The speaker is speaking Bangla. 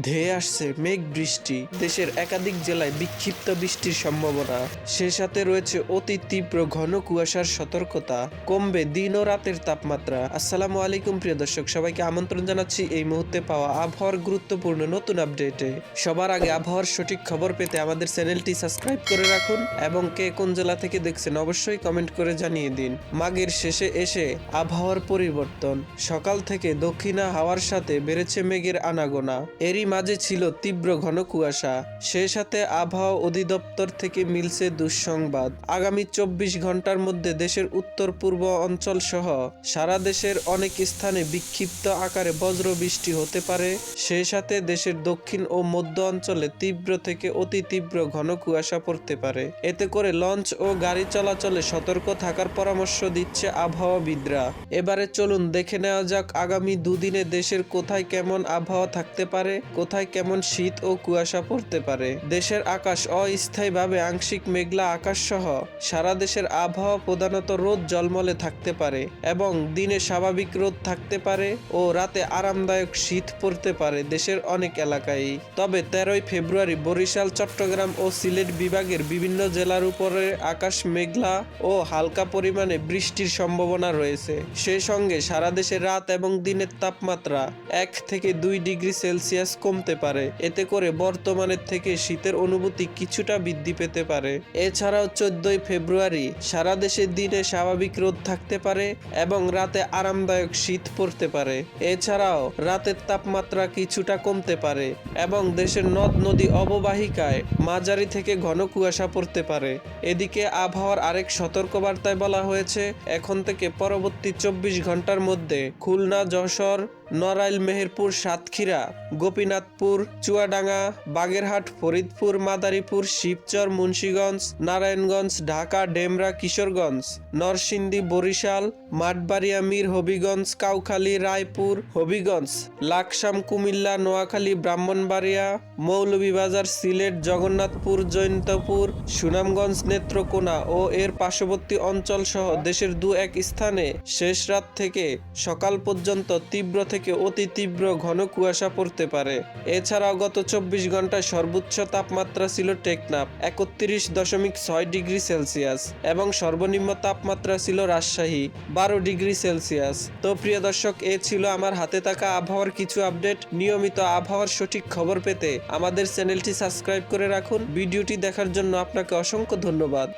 ধেয়ে আসছে মেঘ বৃষ্টি। দেশের একাধিক জেলায় বিক্ষিপ্ত বৃষ্টির সম্ভাবনা। সে সাথে রয়েছে অতি তীব্র ঘন কুয়াশার সতর্কতা। কমবে দিন ও রাতের তাপমাত্রা। আসসালামু আলাইকুম, প্রিয় দর্শক। সবাইকে আমন্ত্রণ জানাচ্ছি এই মুহূর্তে পাওয়া আবহাওয়ার গুরুত্বপূর্ণ নতুন আপডেটে। সবার আগে আবহাওয়ার সঠিক খবর পেতে আমাদের চ্যানেলটি সাবস্ক্রাইব করে রাখুন এবং কে কোন জেলা থেকে দেখছেন অবশ্যই কমেন্ট করে জানিয়ে দিন। মাঘের শেষে এসে আবহাওয়ার পরিবর্তন। সকাল থেকে দক্ষিণা হাওয়ার সাথে বেড়েছে মেঘের আনাগোনা। এরই মাঝে ছিল তীব্র ঘন কুয়াশা। সেই সাথে আবহাওয়া অধিদপ্তর থেকে মিলছে দুঃসংবাদ। আগামী চব্বিশ ঘণ্টার মধ্যে দেশের উত্তর পূর্ব অঞ্চল সহ সারা দেশের অনেক স্থানে বিক্ষিপ্ত আকারে বজ্র বৃষ্টি হতে পারে। সেই সাথে দেশের দক্ষিণ ও মধ্য অঞ্চলে তীব্র থেকে অতি তীব্র ঘন কুয়াশা পড়তে পারে। এতে করে লঞ্চ ও গাড়ি চলাচলে সতর্ক থাকার পরামর্শ দিচ্ছে আবহাওয়াবিদরা। এবারে চলুন দেখে নেওয়া যাক আগামী দুদিনে দেশের কোথায় কেমন আবহাওয়া থাকতে পারে। কোথায় কেমন শীত ও কুয়াশা পড়তে পারে? দেশের আকাশ অস্থায়ীভাবে আংশিক মেঘলা আকাশ সহ সারা দেশের আবহাওয়া প্রধানত রোদ জলমলে থাকতে পারে এবং দিনে স্বাভাবিক রোদ থাকতে পারে ও রাতে আরামদায়ক শীত পড়তে পারে দেশের অনেক এলাকায়। তবে তেরোই ফেব্রুয়ারি বরিশাল, চট্টগ্রাম ও সিলেট বিভাগের বিভিন্ন জেলার উপরে আকাশ মেঘলা ও হালকা পরিমাণে বৃষ্টির সম্ভাবনা রয়েছে। সেই সঙ্গে সারা দেশে রাত এবং দিনের তাপমাত্রা এক থেকে দুই ডিগ্রি সেলসিয়াস কমতে পারে। এতে করে বর্তমানের থেকে শীতের অনুভূতি কিছুটা বৃদ্ধি পেতে পারে। এছাড়াও চোদ্দই ফেব্রুয়ারি সারা দেশে দিনে স্বাভাবিক রোদ থাকতে পারে এবং রাতে আরামদায়ক শীত পড়তে পারে। এছাড়াও রাতের তাপমাত্রা কিছুটা কমতে পারে এবং দেশের নদ নদী অববাহিকায় মাঝারি থেকে ঘন কুয়াশা পড়তে পারে। এদিকে আবহাওয়ার আরেক সতর্কবার্তায় বলা হয়েছে, এখন থেকে পরবর্তী চব্বিশ ঘণ্টার মধ্যে খুলনা, যশোর নড়াইল, মেহেরপুর, সাতক্ষীরা, গোপীনাথপুর, চুয়াডাঙ্গা, বাগেরহাট, ফরিদপুর, মাদারীপুর, শিবচর, মুন্সীগঞ্জ, নারায়ণগঞ্জ, ঢাকা, ডেমরা, কিশোরগঞ্জ, নরসিংদী, বরিশাল, মাঠবাড়িয়া, মীর হবিগঞ্জ, কাউখালী, রায়পুর, হবিগঞ্জ, লাকসাম, কুমিল্লা, নোয়াখালী, ব্রাহ্মণবাড়িয়া, মৌলভীবাজার, সিলেট, জগন্নাথপুর, জৈন্তপুর, সুনামগঞ্জ, নেত্রকোনা ও এর পার্শ্ববর্তী অঞ্চল সহ দেশের দু এক স্থানে শেষ রাত থেকে সকাল পর্যন্ত তীব্র থেকে অতি তীব্র ঘন কুয়াশা পড়তে পারে। এছাড়াও গত চব্বিশ ঘন্টায় সর্বোচ্চ তাপমাত্রা ছিল টেকনাফ, একত্রিশ দশমিক ছয় ডিগ্রি সেলসিয়াস এবং সর্বনিম্ন তাপমাত্রা ছিল রাজশাহী, বারো ডিগ্রি সেলসিয়াস। তো প্রিয় দর্শক, এ ছিল আমার হাতে থাকা আবহাওয়ার কিছু আপডেট। নিয়মিত আবহাওয়ার সঠিক খবর পেতে আমাদের চ্যানেলটি সাবস্ক্রাইব করে রাখুন। ভিডিওটি দেখার জন্য আপনাকে অসংখ্য ধন্যবাদ।